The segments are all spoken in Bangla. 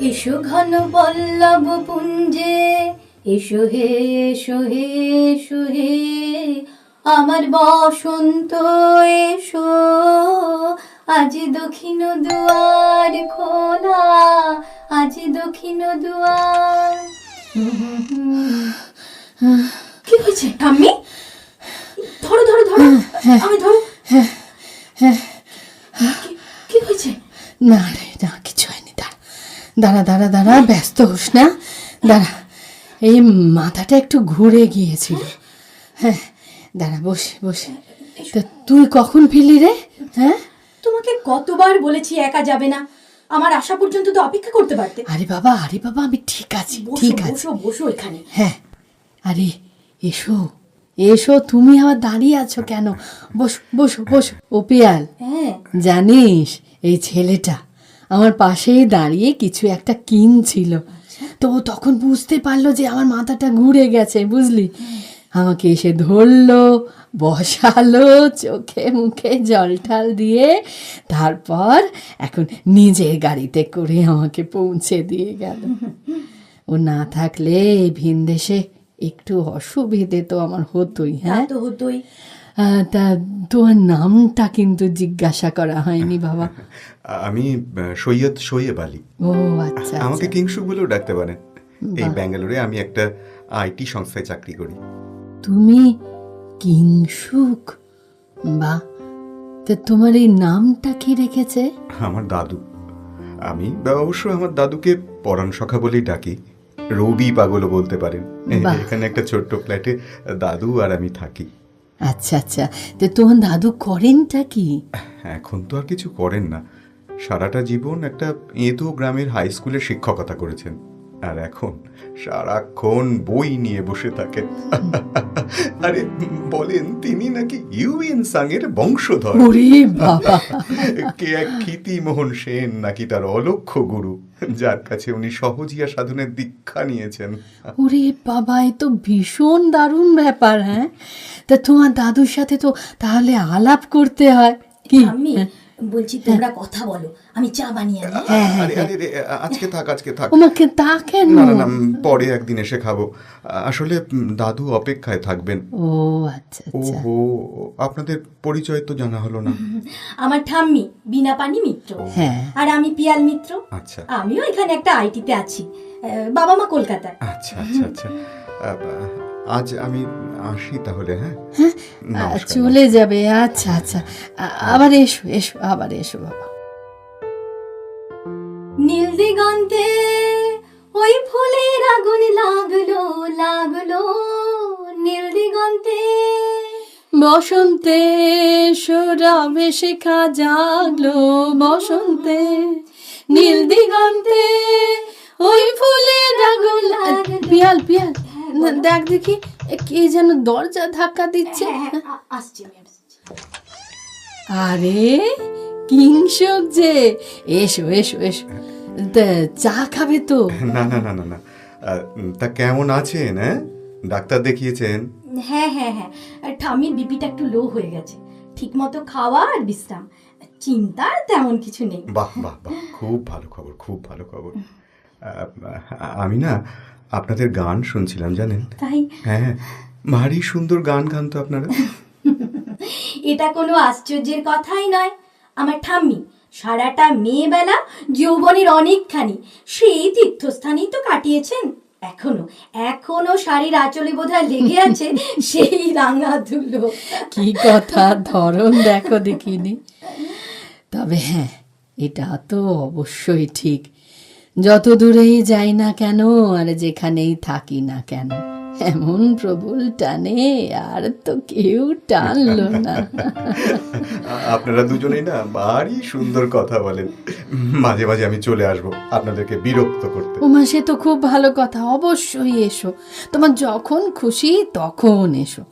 এসো ঘন পল্লব পুঞ্জে এসো হে এসো হে এসো হে। আমার বসন্ত এসো। আজ দক্ষিণ দুয়ার খোলা আজ দক্ষিণ দুয়ার। কি হয়েছে? ঠাম্মি ধরো ধরো ধরো। আমি ধরো। হ্যাঁ কি- কি হয়েছে? না রে দাঁড়া দাঁড়া দাঁড়া ব্যস্ত হোস না। দাঁড়া এই মাথাটা একটু ঘুরে গিয়েছিল। হ্যাঁ দাঁড়া বসে বসে। তা তুই কখন ফিরলি রে? হ্যাঁ? তোমাকে কতবার বলেছি একা যাবে না। আমার আসা পর্যন্ত তো অপেক্ষা করতে পারতে। আরে বাবা আরে বাবা আমি ঠিক আছি ঠিক আছে। বসো বসো এখানে। হ্যাঁ আরে এসো এসো তুমি আবার দাঁড়িয়ে আছো কেন? বসো বসো বসো ও পিয়াল। হ্যাঁ। জানিস এই ছেলেটা আমার পাশেই দাঁড়িয়ে কিছু একটা কিনছিল। তো ও তখন বুঝতে পারল যে আমার মাথাটা ঘুরে গেছে বুঝলি? আমাকে এসে ধরলো বসালো চোখে মুখে জল ঠাল দিয়ে তারপর এখন নিজের গাড়িতে করে আমাকে পৌঁছে দিয়ে গেল। ও না থাকলে এই ভিনদেশে একটু অসুবিধে তো আমার হতোই হ্যাঁ? তো হতোই। আহ, তা তোমার নামটা কিন্তু জিজ্ঞাসা করা হয়নি বাবা। আমি সৈয়দ সৈয়ব আলী। আচ্ছা আমাকে আচ্ছা। কিংসুক বলেও ডাকতে পারেন। এই ব্যাঙ্গালোরে আমি একটা আইটি সংস্থায় চাকরি করি। তুমি কিংসুক? বা তা তোমার এই নামটা কি রেখেছে? আমার দাদু। আমি অবশ্য আমার দাদুকে পরাণ সখা বলেই ডাকি। রবি পাগলও বলতে পারেন। এখানে একটা ছোট্ট ফ্ল্যাটে দাদু আর আমি থাকি। আচ্ছা আচ্ছা। তো তোমার দাদু করেনটা কি? এখন তো আর কিছু করেন না। সারাটা জীবন একটা এঁদো গ্রামের হাই স্কুলে শিক্ষকতা করেছেন। আর এখন সারাক্ষণ বই নিয়ে বসে থাকেন আরে বলেন তিনি নাকি ইউএন সাংয়ের বংশধর? ওরে বাবা! কে এক খ্যাতি মোহন সেন নাকি তার অলক্ষ গুরু যার কাছে উনি সহজিয়া সাধনের দীক্ষা নিয়েছেন। ওরে বাবা এ তো ভীষণ দারুণ ব্যাপার হ্যাঁ? তা তোমার দাদুর সাথে তো তাহলে আলাপ করতে হয়। কি? আমি? বলছি তোমরা কথা বলো আমি চা বানিয়ে আনি। হ্যাঁ হ্যাঁ আরে আরে রে, আজকে থাক আজকে থাক। তোমাকে তা কেন? না না না উম, পরে একদিন এসে খাব। আসলে উম, দাদু অপেক্ষায় থাকবেন। ও আচ্ছা আচ্ছা। ওহো আপনাদের পরিচয় তো জানা হলো না। আমার ঠাম্মি বিনা পানি মিত্র। হ্যাঁ। আর আমি পিয়াল মিত্র। আচ্ছা। আমিও এখানে একটা আইটিতে আছি। আহ, বাবা মা কলকাতায় আচ্ছা আচ্ছা আচ্ছা। আজ আমি আসি তাহলে হ্যাঁ? হ্যাঁ চলে যাবে আচ্ছা আচ্ছা। আবার এসো এসো আবার এসো বাবা। নীল দিগন্তে ওই ফুলের আগুন লাগল লাগল। নীল দিগন্তে বসন্তে সরাবে শেখা জাগলো বসন্তে। নীল দিগন্তে ওই ফুলের আগুন পিয়াল পিয়াল। দেখ দেখি এ কে যেন দরজা ধাক্কা দিচ্ছে। হ্যাঁ হ্যাঁ আসছি আরে কিংসক যে। এসো এসো এসো। তা চা খাবে তো? না না না না না। তা কেমন আছেন হ্যাঁ? ডাক্তার দেখিয়েছেন। হ্যাঁ হ্যাঁ হ্যাঁ। আর ঠাম্মির বিপিটা একটু লো হয়ে গেছে। ঠিক মতো খাওয়া আর বিশ্রাম। চিন্তার তেমন কিছু নেই। বাহ বাহ বাহ। খুব ভালো খবর খুব ভালো খবর। আমি না আপনাদের গান শুনছিলাম জানেন? তাই? হ্যাঁ ভারী সুন্দর গান গান তো আপনারা। এটা কোনো আশ্চর্যের কথাই নয়। আমার ঠাম্মি সারাটা মেয়েবেলা যৌবনের অনেকখানি সেই তীর্থস্থানেই তো কাটিয়েছেন। এখনও এখনও শাড়ির আঁচলে বোধহয় লেগে আছে সেই রাঙা ধুলো। কি কথা ধরন দেখো দেখিনি। তবে হ্যাঁ এটা তো অবশ্যই ঠিক। যত দূরেই যাই না কেন আর যেখানেই থাকি না কেন এমন প্রবল টানে আর তো কেউ টানলো না। আপনারা দুজনেই না ভারী সুন্দর কথা বলেন। মাঝে মাঝে আমি চলে আসব আপনাদেরকে বিরক্ত করতে। উমা সে তো খুব ভালো কথা অবশ্যই এসো। তোমার যখন খুশি তখন এসো।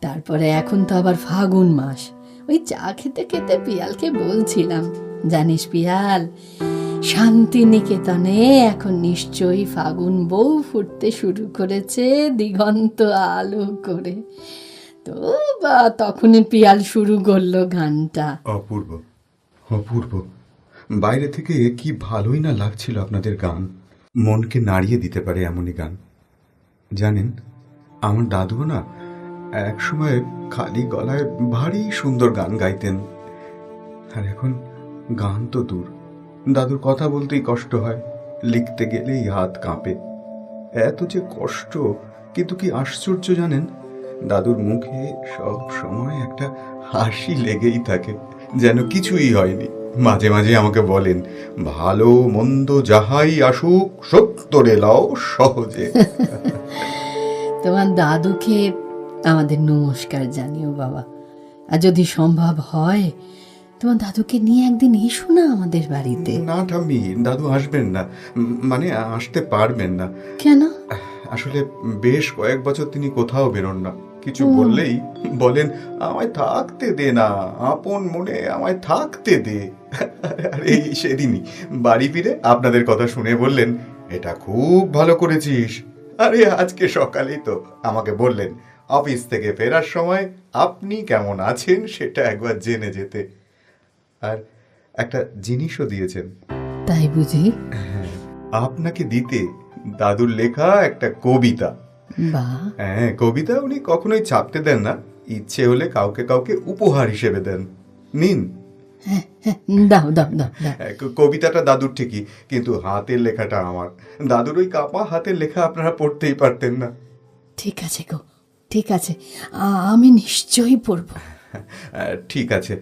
তারপরে এখন তো আবার ফাগুন মাস। ওই চা খেতে খেতে পিয়ালকে বলছিলাম জানিস পিয়াল শান্তিনিকেতনে এখন নিশ্চয়ই ফাগুন বউ ফুটতে শুরু করেছে, দিগন্ত আলো করে। তো বা তখনই পিয়াল শুরু করল গানটা। অপূর্ব অপূর্ব। বাইরে থেকে কি ভালোই না লাগছিল আপনাদের গান। মনকে নাড়িয়ে দিতে পারে এমনই গান। জানেন, আমার দাদুও না এক সময় খালি গলায় ভারী সুন্দর গান গাইতেন। আর এখন গান তো দূর। দাদুর কথা বলতেই কষ্ট হয়। লিখতে গেলেই হাত কাঁপে। এত যে কষ্ট, কিন্তু কি আশ্চর্য জানেন? দাদুর মুখে সব সময় একটা হাসি লেগেই থাকে, যেন কিছুই হয়নি। মাঝে মাঝে আমাকে বলেন, ভালো মন্দ যাহাই আসুক, সত্তরে লাও সহজে। তোমার দাদুকে আমাদের নমস্কার জানিও বাবা। আর যদি সম্ভব হয় তোমার দাদুকে নিয়ে একদিন এসো না আমাদের বাড়িতে। না ঠাম্মি দাদু আসবেন না। মানে আসতে পারবেন না। কেন? আসলে বেশ কয়েক বছর তিনি কোথাও বেরোন না। কিছু বললেই বলেন আমায় থাকতে দে না। আপন মনে আমায় থাকতে দে। আর এই সেদিনই। বাড়ি ফিরে আপনাদের কথা শুনে বললেন এটা খুব ভালো করেছিস। আরে আজকে সকালেই তো আমাকে বললেন অফিস থেকে ফেরার সময় আপনি কেমন আছেন সেটা একবার জেনে যেতে। আর একটা জিনিসও দিয়েছেন। তাই বুঝি? আপনাকে দিতে দাদুর লেখা একটা কবিতা। হ্যাঁ কবিতা উনি কখনোই ছাপতে দেন না। ইচ্ছে হলে কাউকে কাউকে উপহার হিসেবে দেন। নিন। দাও দাও দাও দাও। হ্যাঁ, কবিতাটা দাদুর ঠিকই কিন্তু হাতের লেখাটা আমার। দাদুর ওই কাপা হাতের লেখা আপনারা পড়তেই পারতেন না। ঠিক আছে গো ঠিক আছে। আমি নিশ্চয়ই পড়ব। ঠিক আছে।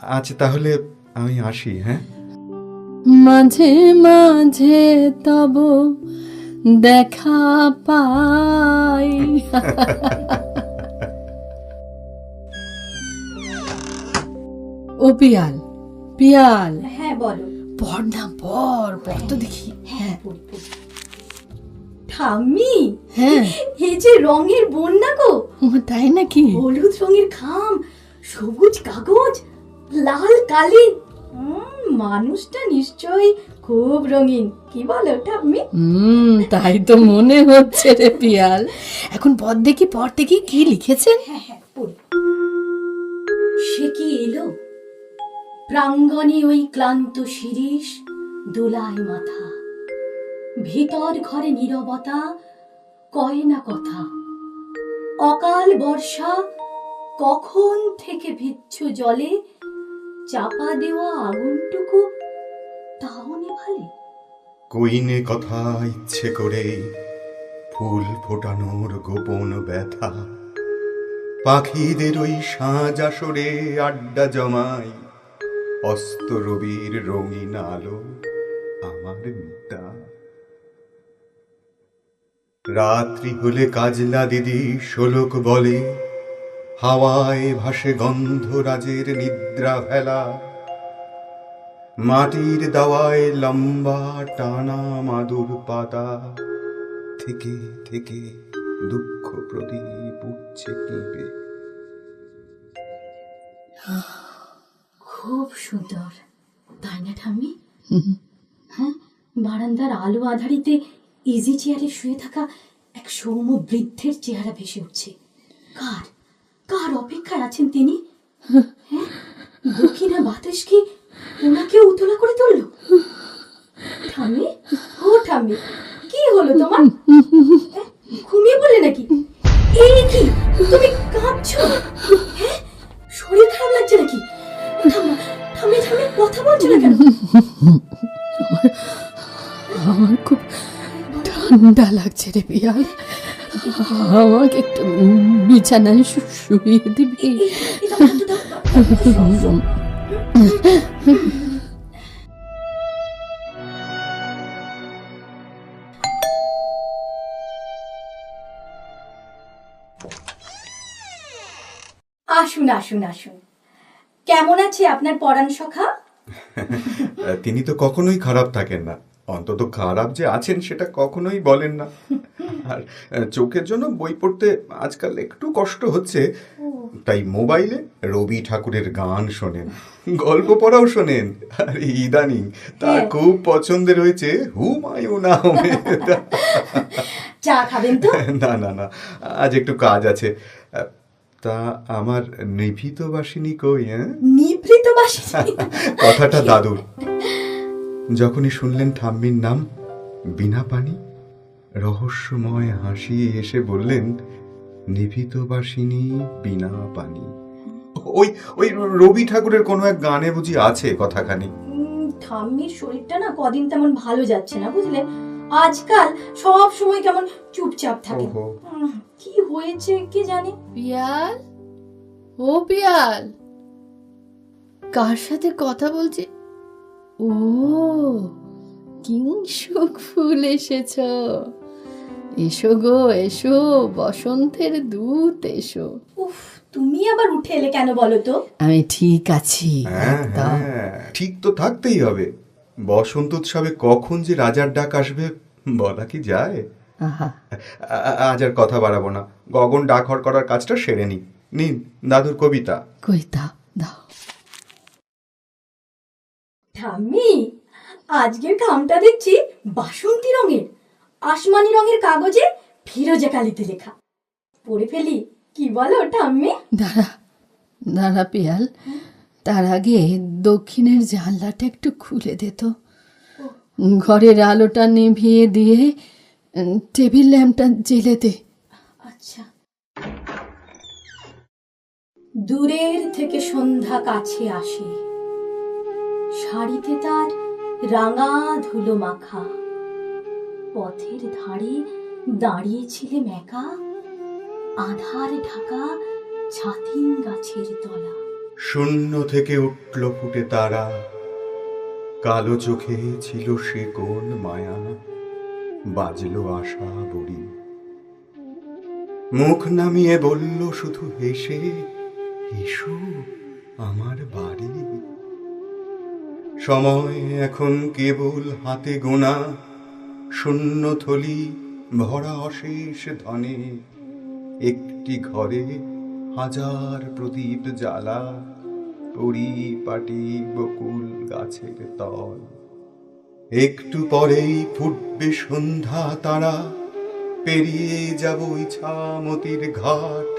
আচ্ছা তাহলে আমি আসি হ্যাঁ? মাঝে মাঝে তব দেখা পাই। ও পিয়াল পিয়াল। হ্যাঁ বলো। পড় না পড় পড় তো দেখি। হ্যাঁ পড়ি। ঠাম্মি! হ্যাঁ। এই যে রঙের বন্যা গো! তাই নাকি? হলুদ রঙের খাম সবুজ কাগজ লাল কালি। মানুষটা নিশ্চয়ই খুব রঙিন। কি বলো ঠাম্মি? হুম তাই তো মনে হচ্ছে রে পিয়াল। এখন পড় দেখি পড় দেখি কি লিখেছেন? হ্যাঁ হ্যাঁ পড়ি সে কি এলো? প্রাঙ্গণে ওই ক্লান্ত শিরিষ দোলায় মাথা। ভিতর ঘরে নীরবতা কয় না কথা। অকাল বর্ষা কখন থেকে ভিচ্ছু জলে চাপা দেওয়া আগুনটুকু, তাও নেভালে? কইনে কথা ইচ্ছে করে ফুল ফোটানোর গোপন ব্যথা। পাখিদের ওই সাঁঝ আসরে আড্ডা জমাই, অস্ত রবির রঙিন আলো আমার মিতা রাত্রি হলে কাজলা দিদি শোলক বলে হাওয়ায় ভাসে গন্ধরাজের নিদ্রা ভেলা। মাটির দাওয়ায় লম্বা টানা মাদুর পাতা। থেকে থেকে দুঃখ প্রদীপ উঠছে কেঁপে। খুব সুন্দর। তাই না, ঠাম্মি? হ্যাঁ বারান্দার আলো আধারিতে ইজি চেয়ারে শুয়ে থাকা এক সৌম্য বৃদ্ধের চেহারা ভেসে উঠছে। কার? কার অপেক্ষায় আছেন তিনি? হ্যাঁ? দক্ষিণা বাতাস কি ওনাকে উতলা করে তুললো? ঠাম্মি? ও ঠাম্মি, কি হলো তোমার? হ্যাঁ? ঘুমিয়ে পড়লে নাকি? এই কি তুমি কাঁদছো হ্যাঁ? শরীর খারাপ লাগছে নাকি? ঠাম্মি ঠাম্মি কথা বলছো না কেন? আমার খুব ঠান্ডা লাগছে রে পিয়াল আমাকে একটু বিছানায় শু- শুইয়ে দিবি। আসুন আসুন আসুন। কেমন আছে আপনার পরাণ সখা? তিনি তো কখনোই খারাপ থাকেন না। অন্তত খারাপ যে আছেন সেটা কখনোই বলেন না। আর চোখের জন্য বই পড়তে আজকাল একটু কষ্ট হচ্ছে। তাই মোবাইলে রবি ঠাকুরের গান শোনেন গল্প পড়াও শোনেন। আর ইদানিং তার হ্যাঁ। খুব পছন্দের হয়েছে হুমায়ুন আহমেদ। চা খাবেন তো? না না না আজ একটু কাজ আছে। তা আমার নিভৃত বাসিনী কই হ্যাঁ? নিভৃত বাসিনি কথাটা দাদুর। যখনই শুনলেন ঠাম্মির নাম বিনা পানি রহস্যময় হাসি এসে বললেন নিভিত বাসিনী বিনা পানি। ওই ওই রবি ঠাকুরের কোনো এক গানে বুঝি আছে কথাখানি? ঠাম্মির শরীরটা না কদিন তেমন ভালো যাচ্ছে না বুঝলে? আজকাল সব সময় কেমন চুপচাপ থাকে। কি হয়েছে কে জানে? পিয়াল? ও পিয়াল! কার সাথে কথা বলছে? ও কিংসুক ফুল এসেছ। এসো গো এসো বসন্তের দূত এসো। উফ তুমি আবার উঠে এলে কেন বলো তো? আমি ঠিক আছি। হ্যাঁ একদম। হ্যাঁ ঠিক তো থাকতেই হবে। বসন্ত উৎসবে কখন যে রাজার ডাক আসবে বলা কি যায়? আহা। আ- আ- আজ আর কথা বাড়াবো না। গগন ডাক হর করার কাজটা সেরে নি। নিন দাদুর কবিতা। কই দাও দাও। ঠাম্মি আজকের খামটা দেখছি বাসন্তী রঙের আসমানি রঙের কাগজে ফিরোজা কালিতে লেখা। পড়ে ফেলি কি বলো ঠাম্মি? দাঁড়া দাঁড়া পিয়াল তার আগে দক্ষিণের জানলাটা একটু খুলে দে তো। ঘরের আলোটা নিভিয়ে দিয়ে টেবিল ল্যাম্পটা জেলে দে। আচ্ছা। দূরের থেকে সন্ধ্যা কাছে আসে। শাড়িতে তার রাঙা ধুলো মাখা। পথের ধারে দাঁড়িয়েছিলে একা আধার ঢাকা ছাতিম গাছের তলা। শূন্য থেকে উঠল ফুটে তারা, কালো চোখে ছিল সে কোন মায়া, বাজলো আশা বড়ি। মুখ নামিয়ে বলল, শুধু হেসে এসো আমার বাড়ি। সময় এখন কেবল হাতে গোনা, শূন্য থলি ভরা অশেষ ধনে। একটি ঘরে হাজার প্রদীপ জ্বালা, পরিপাটি বকুল গাছের তল। একটু পরেই ফুটবে সন্ধ্যা তারা, পেরিয়ে যাব ইছামতির ঘাট।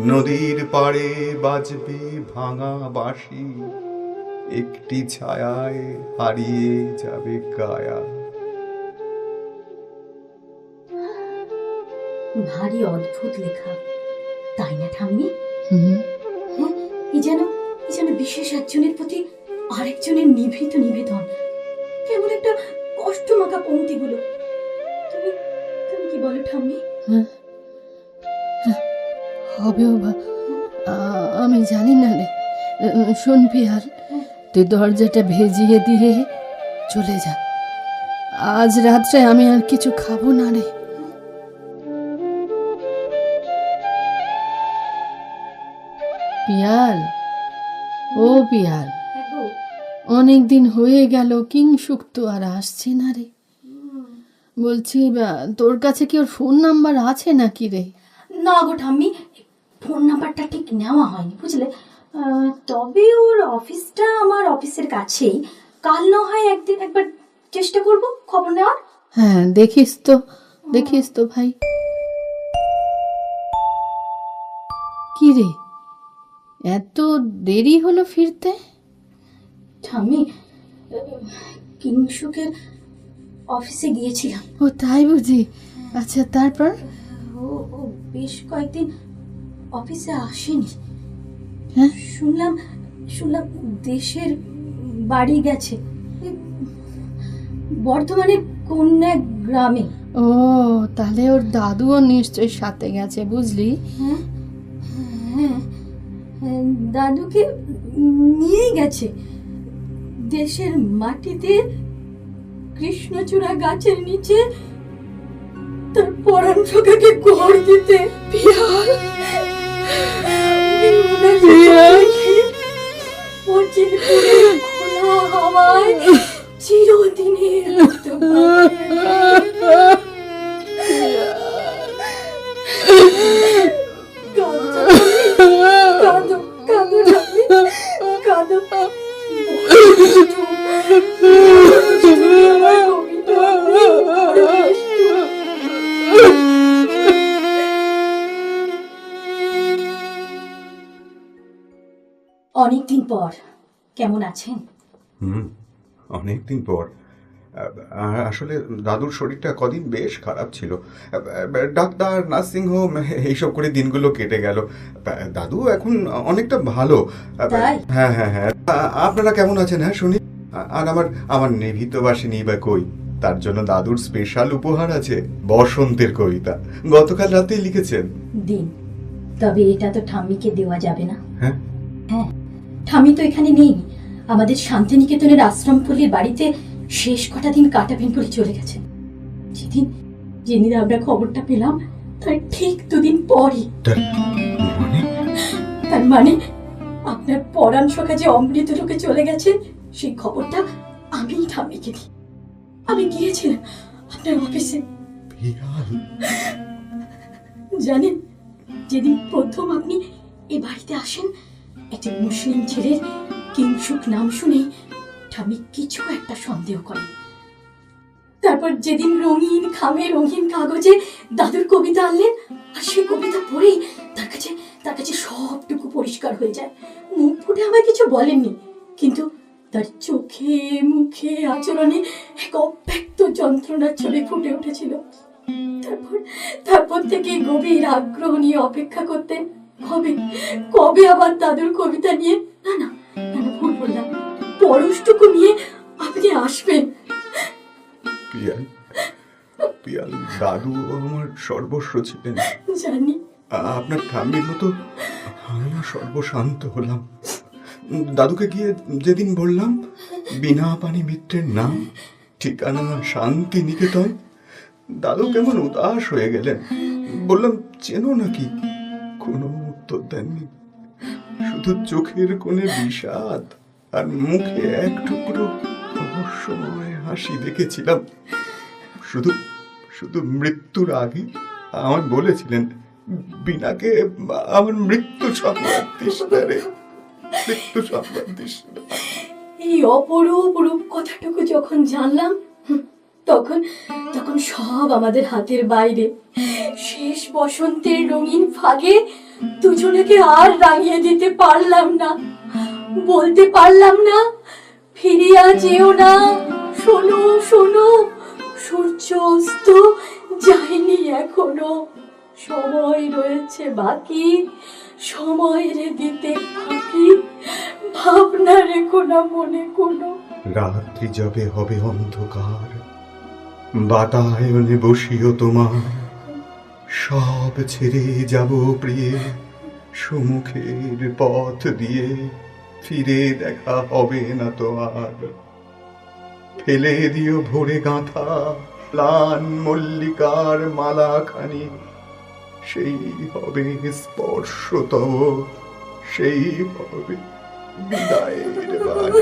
নদীর পাড়ে বাজবে ভাঙা বাঁশি একটি ছায়ায় হারিয়ে যাবে কায়া ভারী অদ্ভুত লেখা। তাই না ঠাম্মি? হুম, হ্যাঁ যেন যেন বিশেষ একজনের প্রতি আরেকজনের নিভৃত নিবেদন। কেমন একটা কষ্ট মাখা পংক্তিগুলো তুমি তুমি কি বলো ঠাম্মি? হবেও বা আ- আমি জানি না রে। উম, শোন পিয়াল তুই দরজাটা ভেজিয়ে দিয়ে চলে যা। আজ রাত্রে আমি আর কিছু খাব না রে। পিয়াল, ও পিয়াল অনেক দিন হয়ে গেল কিংসুক তো আর আসছে না রে। বলছি তোর কাছে কি ওর ফোন নাম্বার আছে নাকি রে? না গো ঠাম্মি, ফোন নাম্বারটা ঠিক নেওয়া হয়নি, বুঝলে? তবে ওর অফিসটা আমার অফিসের কাছেই। কাল না হয় একদিন একবার চেষ্টা করব খবর নেওয়ার। হ্যাঁ দেখিস তো দেখিস তো ভাই। কি রে? এত দেরি হলো ফিরতে? আহ, কিংসুকের অফিসে গিয়েছিলাম। ও তাই বুঝি? আচ্ছা তারপর? ও ও বেশ কয়েকদিন অফিসে আসেনি। হ্যাঁ? শুনলাম শুনলাম দেশের বাড়ি গেছে। এই বর্ধমানের কোন এক গ্রামে। ও তাহলে ওর দাদুও নিশ্চয়ই সাথে গেছে বুঝলি? হ্যাঁ হ্যাঁ হ্যাঁ, দাদুকে নিয়ে গেছে। দেশের মাটিতে কৃষ্ণচূড়া গাছের নিচে তার পরাণ সখাকে ঘর দিতে। অচিরপুরে খোলা হাওয়ায় চিরদিনের মতো কাঁদো অনেকদিন পর। কেমন আছেন? হুম অনেকদিন পর। আসলে দাদুর শরীরটা কদিন বেশ খারাপ ছিল। ডাক্তার নার্সিং হোম এইসব করে দিনগুলো কেটে গেল। দাদু এখন অনেকটা ভালো। হ্যাঁ হ্যাঁ হ্যাঁ। আপনারা কেমন আছেন? হ্যাঁ শুনি। আর আমার আমার নেভিত বাসিনী বা কই? তার জন্য দাদুর স্পেশাল উপহার আছে বসন্তের কবিতা। গতকাল রাতেই লিখেছেন। দিন। তবে এটা তো ঠাম্মিকে দেওয়া যাবে না। হ্যাঁ। হ্যাঁ। ঠাম্মি তো এখানে নেই। আমাদের শান্তিনিকেতনের আশ্রমপল্লীর বাড়িতে শেষ কটা দিন কাটাবেন করে চলে গেছেন যেদিন যেদিন আমরা খবরটা পেলাম তার ঠিক দুদিন পরই। তার মানে? মানে আপনার পরাণ সখা যে অমৃত লোকে চলে গেছে সেই খবরটা আমি ঠাম্মিকে দিই। আমি গিয়েছিলাম আপনার অফিসে। জানেন যেদিন প্রথম আপনি এ বাড়িতে আসেন একটা মুসলিম ছেলের কিংসুক নাম শুনেই ঠামি কিছু একটা সন্দেহ করে। তারপর যেদিন রঙিন খামে রঙিন কাগজে দাদুর কবিতা আনলেন, আর সেই কবিতা পড়েই তার কাছে তার কাছে সবটুকু পরিষ্কার হয়ে যায়। মুখ ফুটে আমায় কিছু বলেননি, কিন্তু তার চোখে মুখে আচরণে এক অব্যক্ত যন্ত্রণার ছবি ফুটে উঠেছিল। তারপর তারপর থেকে গভীর আগ্রহ নিয়ে অপেক্ষা করতেন কবে কবে আবার দাদুর কবিতা নিয়ে? না না না না, ভুল বললাম। পরশটুকু নিয়ে আপনি আসবেন। পিয়াল পিয়াল দাদু আমার সর্বস্ব ছিলেন। জানি। আপনার ঠাম্মির মতো আমিও সর্বশান্ত হলাম। দাদুকে গিয়ে যেদিন বললাম বিনা পানি মিত্রের নাম ঠিকানা শান্তি নিকেতন দাদু কেমন উদাস হয়ে গেলেন। বললাম চেনো নাকি কোনো উত্তর দেননি শুধু চোখের কোণে বিষাদ আর মুখে এক টুকরো রহস্যময় হাসি দেখেছিলাম শুধু শুধু মৃত্যুর আগে আমার বলেছিলেন বিনাকে আমার মৃত্যু সংবাদ মৃত্যু সংবাদ। এই অপরূপ রূপ কথাটুকু যখন জানলাম তখন তখন সব আমাদের হাতের বাইরে। শেষ বসন্তের রঙিন ফাগে দুজনেকে আর রাঙিয়ে দিতে পারলাম না। বলতে পারলাম না, ফিরিয়া যেও না। শোনো শোনো সূর্য অস্ত যায়নি এখনও। সময় রয়েছে বাকি সময় রে দিতে ফাঁকি ভাবনা রেখো না মনে কোনো। রাত্রি যাবে, হবে অন্ধকার। বাতায়নে বসিও তোমার। সব ছেড়ে যাব প্রিয়ে, সুমুখের পথ দিয়ে ফিরে দেখা হবে না তো আর ফেলে দিও ভোরে গাঁথা প্লান মল্লিকার মালাখানি। সেই হবে স্পর্শ তব, সেই হবে বিদায়ের বাণী।